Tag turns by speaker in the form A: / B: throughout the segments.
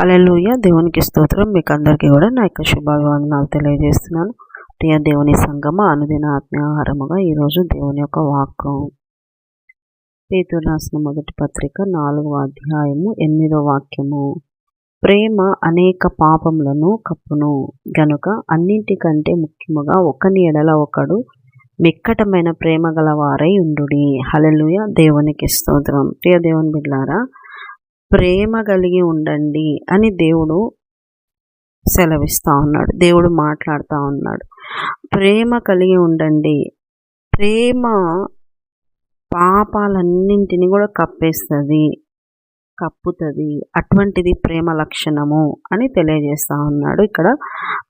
A: Hallelujah దేవునికి స్తోత్రం. మీకు అందరికీ కూడా నా యొక్క శుభాభివందనాలు తెలియజేస్తున్నాను. ప్రియ దేవుని సంగమ అనుదిన ఆత్మీయహారముగా ఈరోజు దేవుని యొక్క వాక్యం. పేతురు రాసిన మొదటి పత్రిక నాలుగవ అధ్యాయము ఎనిమిదో వాక్యము. ప్రేమ అనేక పాపములను కప్పును. గనుక అన్నింటికంటే ముఖ్యముగా ఒకని ఎడల ఒకడు మిక్కటమైన ప్రేమ గలవారై ఉండు హలలుయ దేవునికి స్తోత్రం. ప్రియ దేవుని బిడ్లారా ప్రేమ కలిగి ఉండండి అని దేవుడు సెలవిస్తూ ఉన్నాడు. దేవుడు మాట్లాడుతూ ఉన్నాడు. ప్రేమ కలిగి ఉండండి. ప్రేమ పాపాలన్నింటినీ కూడా కప్పేస్తుంది కప్పుతుంది. అటువంటిది ప్రేమ లక్షణము అని తెలియజేస్తూ ఉన్నాడు ఇక్కడ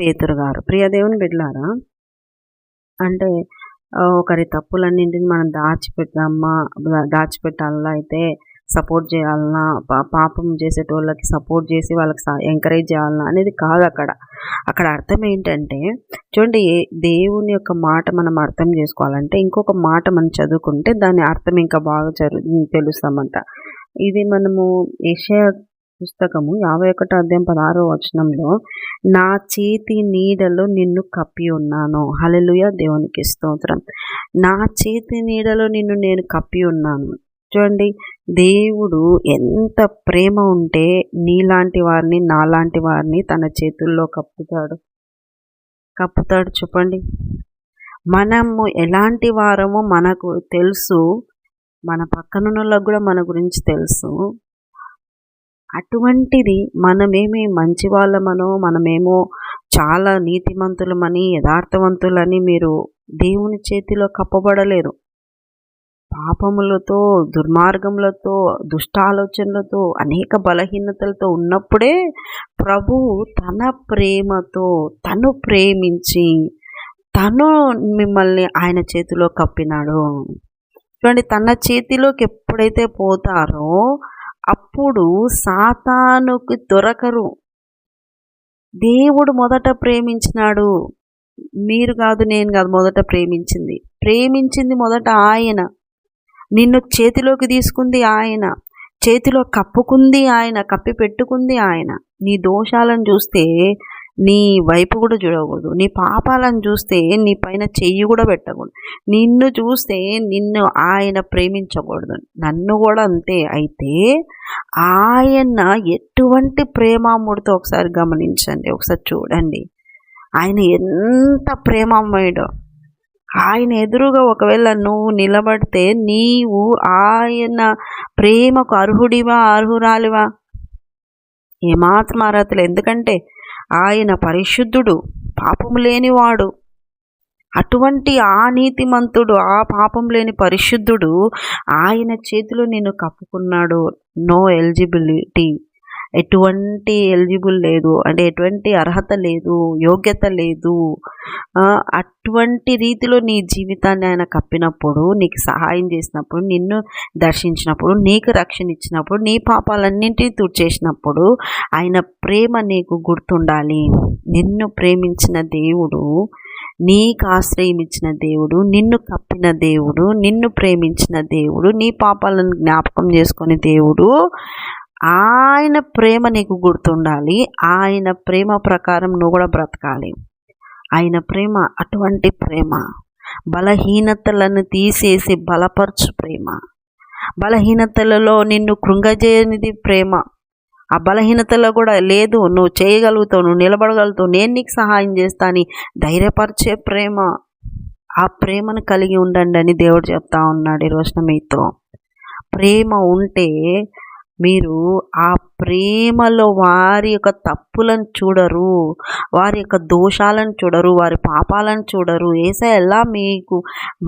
A: పేతురు గారు. ప్రియదేవుని బిడ్లారా అంటే ఒకరి తప్పులన్నింటిని మనం దాచిపెట్టామా దాచిపెట్టాలా అయితే సపోర్ట్ చేయాలన్నా పాపం చేసేటోళ్ళకి సపోర్ట్ చేసి వాళ్ళకి ఎంకరేజ్ చేయాలన్నా అనేది కాదు అక్కడ. అక్కడ అర్థం ఏంటంటే చూడండి దేవుని యొక్క మాట మనం అర్థం చేసుకోవాలంటే ఇంకొక మాట మనం చదువుకుంటే దాని అర్థం ఇంకా బాగా జరుగు తెలుస్తామంట. ఇది మనము ఏషియా పుస్తకము యాభై ఒకటో అధ్యాయం పదహారో వచనంలో నా చేతి నీడలో నిన్ను కప్పి ఉన్నాను. హలలుయ దేవునికి స్తోత్రం. నా చేతి నీడలో నిన్ను నేను కప్పి ఉన్నాను. చూడండి దేవుడు ఎంత ప్రేమ ఉంటే నీలాంటి వారిని నాలాంటి వారిని తన చేతుల్లో కప్పుతాడు. కప్పుతాడు చెప్పండి మనము ఎలాంటి వారమో మనకు తెలుసు. మన పక్కనున్నలకు కూడా మన గురించి తెలుసు. అటువంటిది మనమేమి మంచి వాళ్ళమనో మనమేమో చాలా నీతిమంతులమని యథార్థవంతులని మీరు దేవుని చేతిలో కప్పబడలేరు. పాపములతో దుర్మార్గములతో దుష్టాలోచనలతో అనేక బలహీనతలతో ఉన్నప్పుడే ప్రభు తన ప్రేమతో తను ప్రేమించి తను మిమ్మల్ని ఆయన చేతిలో కప్పినాడు. చూడండి తన చేతిలోకి ఎప్పుడైతే పోతారో అప్పుడు సాతానుకి దొరకరు. దేవుడు మొదట ప్రేమించినాడు. మీరు కాదు నేను కాదు మొదట ప్రేమించింది. ప్రేమించింది మొదట ఆయన. నిన్ను చేతిలోకి తీసుకుంది ఆయన. చేతిలో కప్పుకుంది ఆయన కప్పి పెట్టుకుంది ఆయన. నీ దోషాలను చూస్తే నీ వైపు కూడా చూడకూడదు. నీ పాపాలను చూస్తే నీ పైన చెయ్యి కూడా పెట్టకూడదు. నిన్ను చూస్తే నిన్ను ఆయన ప్రేమించకూడదు. నన్ను కూడా అంతే. అయితే ఆయన ఎటువంటి ప్రేమాముడితో ఒకసారి గమనించండి. ఒకసారి చూడండి. ఆయన ఎంత ప్రేమమ్మయుడో ఆయన ఎదురుగా ఒకవేళ నువ్వు నిలబడితే నీవు ఆయన ప్రేమకు అర్హుడివా అర్హురాలివా? ఏమాత్రం అర్హతలు ఎందుకంటే ఆయన పరిశుద్ధుడు పాపం లేనివాడు. అటువంటి ఆ నీతిమంతుడు ఆ పాపం లేని పరిశుద్ధుడు ఆయన చేతిలో నేను కప్పుకున్నాడు. No eligibility. ఎటువంటి ఎలిజిబుల్ లేదు. అంటే ఎటువంటి అర్హత లేదు యోగ్యత లేదు. అటువంటి రీతిలో నీ జీవితాన్ని ఆయన కప్పినప్పుడు నీకు సహాయం చేసినప్పుడు నిన్ను దర్శించినప్పుడు నీకు రక్షణ ఇచ్చినప్పుడు నీ పాపాలన్నింటినీ తుడిచేసినప్పుడు ఆయన ప్రేమ నీకు గుర్తుండాలి. నిన్ను ప్రేమించిన దేవుడు నీకు ఆశ్రయం ఇచ్చిన దేవుడు నిన్ను కప్పిన దేవుడు నిన్ను ప్రేమించిన దేవుడు నీ పాపాలను జ్ఞాపకం చేసుకునే దేవుడు ఆయన ప్రేమ నీకు గుర్తుండాలి. ఆయన ప్రేమ ప్రకారం నువ్వు కూడా బ్రతకాలి. ఆయన ప్రేమ అటువంటి ప్రేమ. బలహీనతలను తీసేసి బలపరచు ప్రేమ. బలహీనతలలో నిన్ను కృంగజేయనిది ప్రేమ. ఆ బలహీనతలో కూడా లేదు నువ్వు చేయగలుగుతావు నువ్వు నిలబడగలుగుతావు నేను నీకు సహాయం చేస్తాను ధైర్యపరిచే ప్రేమ. ఆ ప్రేమను కలిగి ఉండండి అని దేవుడు చెప్తా ఉన్నాడు ఈ రోజున మీతో. ప్రేమ ఉంటే మీరు ఆ ప్రేమలో వారి యొక్క తప్పులను చూడరు వారి యొక్క దోషాలను చూడరు వారి పాపాలను చూడరు. ఏసా ఎలా మీకు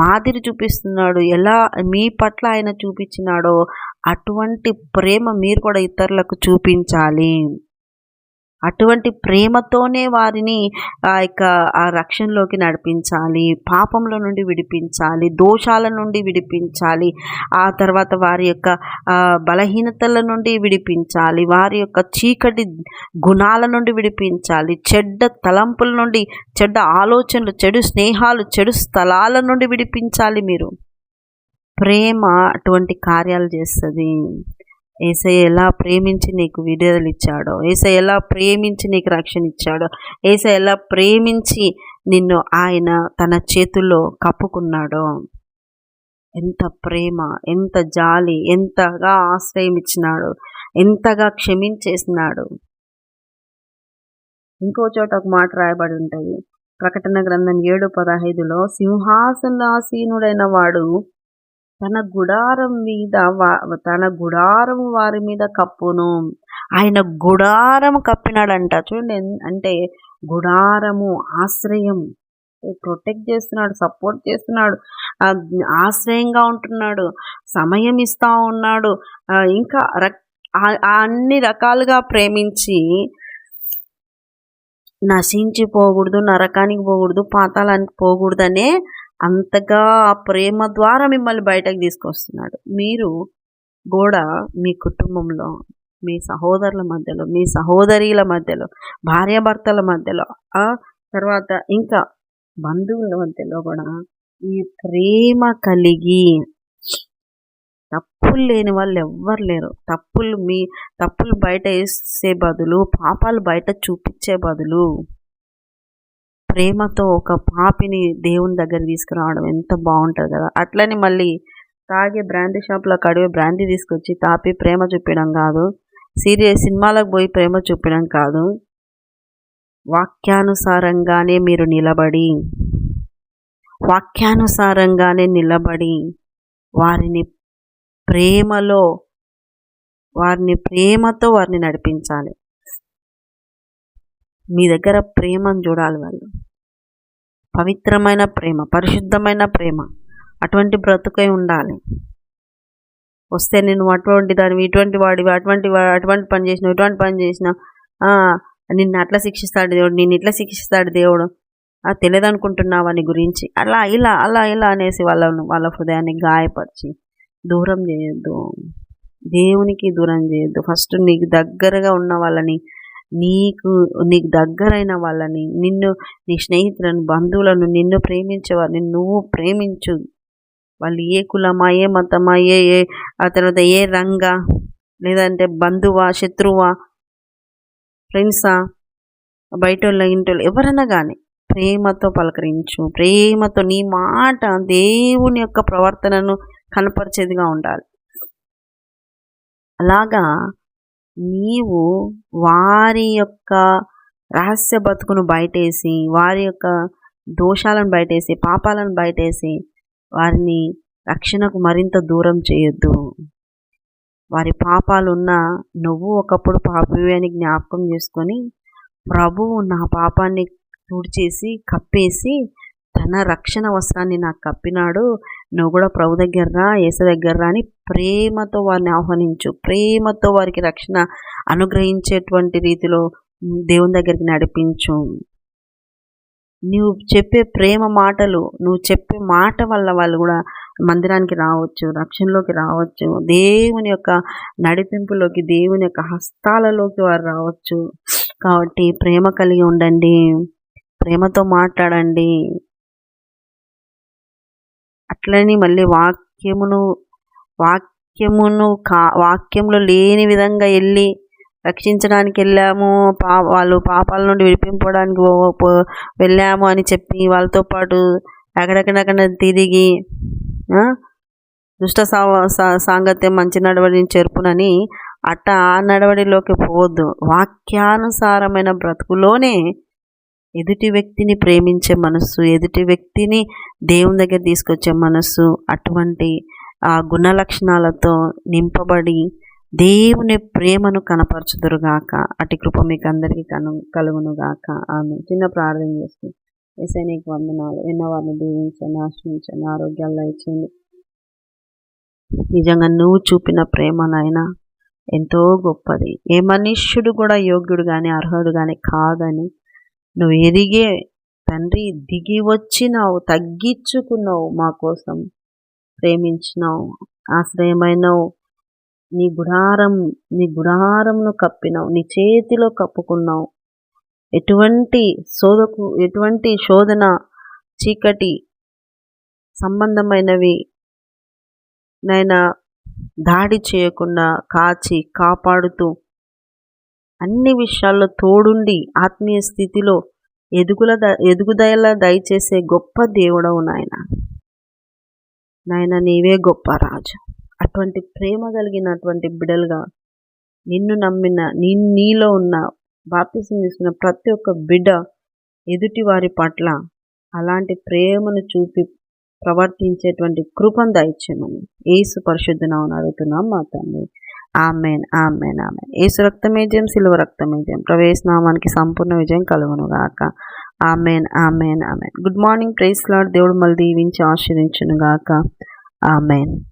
A: మాదిరి చూపిస్తున్నాడు ఎలా మీ పట్ల ఆయన చూపించినాడో అటువంటి ప్రేమ మీరు కూడా ఇతరులకు చూపించాలి. అటువంటి ప్రేమతోనే వారిని ఆ యొక్క ఆ రక్షణలోకి నడిపించాలి పాపంలో నుండి విడిపించాలి దోషాల నుండి విడిపించాలి ఆ తర్వాత వారి యొక్క బలహీనతల నుండి విడిపించాలి వారి యొక్క చీకటి గుణాల నుండి విడిపించాలి చెడ్డ తలంపుల నుండి చెడ్డ ఆలోచనలు చెడు స్నేహాలు చెడు స్థలాల నుండి విడిపించాలి మీరు. ప్రేమ అటువంటి కార్యాలు చేస్తుంది. ఏసయ్య ఎలా ప్రేమించి నీకు విడుదల ఇచ్చాడో ఏసయ్య ఎలా ప్రేమించి నీకు రక్షణ ఇచ్చాడో ఏసయ్య ఎలా ప్రేమించి నిన్ను ఆయన తన చేతుల్లో కప్పుకున్నాడో. ఎంత ప్రేమ ఎంత జాలి ఎంతగా ఆశ్రయం ఇచ్చినాడు ఎంతగా క్షమించేసినాడు. ఇంకో చోట ఒక మాట రాయబడి ఉంటుంది. ప్రకటన గ్రంథం ఏడు పదహైదులో సింహాసనాసీనుడైన వాడు తన గుడారం మీద తన గుడారం వారి మీద కప్పును. ఆయన గుడారం కప్పినాడంట. చూడండి అంటే గుడారము ఆశ్రయం. ప్రొటెక్ట్ చేస్తున్నాడు సపోర్ట్ చేస్తున్నాడు. ఆశ్రయంగా ఉంటున్నాడు సమయం ఇస్తూ ఉన్నాడు. ఇంకా అన్ని రకాలుగా ప్రేమించి నశించి పోకూడదు నరకానికి పోకూడదు పాతాలానికి పోకూడదనే అంతగా ప్రేమ ద్వారా మిమ్మల్ని బయటకు తీసుకొస్తున్నాడు. మీరు కూడా మీ కుటుంబంలో మీ సహోదరుల మధ్యలో మీ సహోదరీల మధ్యలో భార్యాభర్తల మధ్యలో ఆ తర్వాత ఇంకా బంధువుల మధ్యలో కూడా ఈ ప్రేమ కలిగి తప్పులు లేని వాళ్ళు ఎవ్వరు లేరు. తప్పులు మీ తప్పులు బయట వేసే బదులు పాపాలు బయట చూపించే బదులు ప్రేమతో ఒక పాపిని దేవుని దగ్గర తీసుకురావడం ఎంత బాగుంటుంది కదా. అట్లనే మళ్ళీ తాగే బ్రాందీ షాప్లో కడిగే బ్రాందీ తీసుకొచ్చి తాపి ప్రేమ చూపించడం కాదు. సీరియస్ సినిమాలకు పోయి ప్రేమ చూపించడం కాదు. వాక్యానుసారంగానే మీరు నిలబడి వాక్యానుసారంగానే నిలబడి వారిని ప్రేమలో వారిని ప్రేమతో వారిని నడిపించాలి. మీ దగ్గర ప్రేమను చూడాలి వాళ్ళు. పవిత్రమైన ప్రేమ పరిశుద్ధమైన ప్రేమ అటువంటి బ్రతుకై ఉండాలి. వస్తే నేను అటువంటి దానివి ఇటువంటి వాడివి అటువంటి అటువంటి పని చేసిన ఇటువంటి పని చేసిన నిన్ను అట్లా శిక్షిస్తాడు దేవుడు నిన్ను ఇట్లా శిక్షిస్తాడు దేవుడు. తెలియదు అనుకుంటున్నావు గురించి? అలా ఇలా అలా ఇలా అనేసి వాళ్ళను వాళ్ళ హృదయాన్ని గాయపరిచి దూరం చేయొద్దు. దేవునికి దూరం చేయొద్దు. ఫస్ట్ నీకు దగ్గరగా ఉన్న వాళ్ళని నీకు నీకు దగ్గరైన వాళ్ళని నిన్ను నీ స్నేహితులను బంధువులను నిన్ను ప్రేమించే వారిని నువ్వు ప్రేమించు. వాళ్ళు ఏ కులమా ఏ మతమా ఏ ఏ ఆ తర్వాత ఏ రంగా లేదంటే బంధువా శత్రువా ఫ్రెండ్సా బయట వాళ్ళ ఇంటి ఎవరైనా కానీ ప్రేమతో పలకరించు. ప్రేమతో నీ మాట దేవుని యొక్క ప్రవర్తనను కనపరిచేదిగా ఉండాలి. అలాగా నీవు వారి యొక్క రహస్య బతుకును బయటేసి వారి యొక్క దోషాలను బయటేసి పాపాలను బయటేసి వారిని రక్షణకు మరింత దూరం చేయొద్దు. వారి పాపాలున్నా నువ్వు ఒకప్పుడు పాపవి అని జ్ఞాపకం చేసుకొని ప్రభువు నా పాపాన్ని తుడిచేసి కప్పేసి తన రక్షణ వస్త్రాన్ని నాకు కప్పినాడు. నువ్వు కూడా ప్రభు దగ్గర రా ఏస దగ్గర రా అని ప్రేమతో వారిని ఆహ్వానించు. ప్రేమతో వారికి రక్షణ అనుగ్రహించేటువంటి రీతిలో దేవుని దగ్గరికి నడిపించు. నువ్వు చెప్పే ప్రేమ మాటలు నువ్వు చెప్పే మాట వల్ల వాళ్ళు కూడా మందిరానికి రావచ్చు రక్షణలోకి రావచ్చు. దేవుని యొక్క నడిపింపులోకి దేవుని యొక్క హస్తాలలోకి వారు రావచ్చు. కాబట్టి ప్రేమ కలిగి ఉండండి. ప్రేమతో మాట్లాడండి. అట్లని మళ్ళీ వాక్యమును వాక్యమును కా వాక్యంలో లేని విధంగా వెళ్ళి రక్షించడానికి వెళ్ళాము పా వాళ్ళు పాపాల నుండి విడిపింపడానికి వెళ్ళాము అని చెప్పి వాళ్ళతో పాటు ఎక్కడెక్కడెక్కడ తిరిగి దుష్ట సాంగత్యం మంచి నడవడిని చెరుపునని అట్ట ఆ నడవడిలోకి పోవద్దు. వాక్యానుసారమైన బ్రతుకులోనే ఎదుటి వ్యక్తిని ప్రేమించే మనస్సు ఎదుటి వ్యక్తిని దేవుని దగ్గర తీసుకొచ్చే మనస్సు అటువంటి ఆ గుణ లక్షణాలతో నింపబడి దేవుని ప్రేమను కనపరచుదురుగాక. అటు కృప మీకు అందరికీ కను కలుగునుగాక. ఆమె చిన్న ప్రార్థన చేస్తుంది ఎసే నీకు వందనాలు. వారిని దీవించండి ఆశ్రయించండి ఆరోగ్యాల్లో ఇచ్చింది నిజంగా నువ్వు చూపిన ప్రేమనైనా ఎంతో గొప్పది. ఏ మనుష్యుడు కూడా యోగ్యుడు కానీ అర్హుడు కానీ కాదని నువ్వు ఎదిగే తండ్రి దిగి వచ్చినావు తగ్గించుకున్నావు మా కోసం. ప్రేమించినావు ఆశ్రయమైనవు. నీ గుడారం నీ గుడారంను కప్పినావు నీ చేతిలో కప్పుకున్నావు. ఎటువంటి శోధకు ఎటువంటి శోధన చీకటి సంబంధమైనవి నైనా దాడి చేయకుండా కాచి కాపాడుతూ అన్ని విషయాల్లో తోడుండి ఆత్మీయ స్థితిలో ఎదుగుల ద ఎదుగుదల దయచేసే గొప్ప దేవుడవు నాయన. నాయన నీవే గొప్ప రాజు. అటువంటి ప్రేమ కలిగినటువంటి బిడలుగా నిన్ను నమ్మిన నీ నీలో ఉన్న బాప్తిసం తీసుకున్న ప్రతి ఒక్క బిడ్డ ఎదుటి వారి పట్ల అలాంటి ప్రేమను చూపి ప్రవర్తించేటువంటి కృపను దయచేయమని ఏసు పరిశుద్ధనామని అడుగుతున్నాం మా తండ్రి. Amen amen amen. ఏసు రక్తమే జయం సిలువ రక్తమే జయం. ప్రవేశనామానికి సంపూర్ణ విజయం కలుగును గాక amen amen amen. Good morning praise Lord దేవుడు మళ్ళీ దీవించి ఆశీర్వించును గాక ఆమెన్.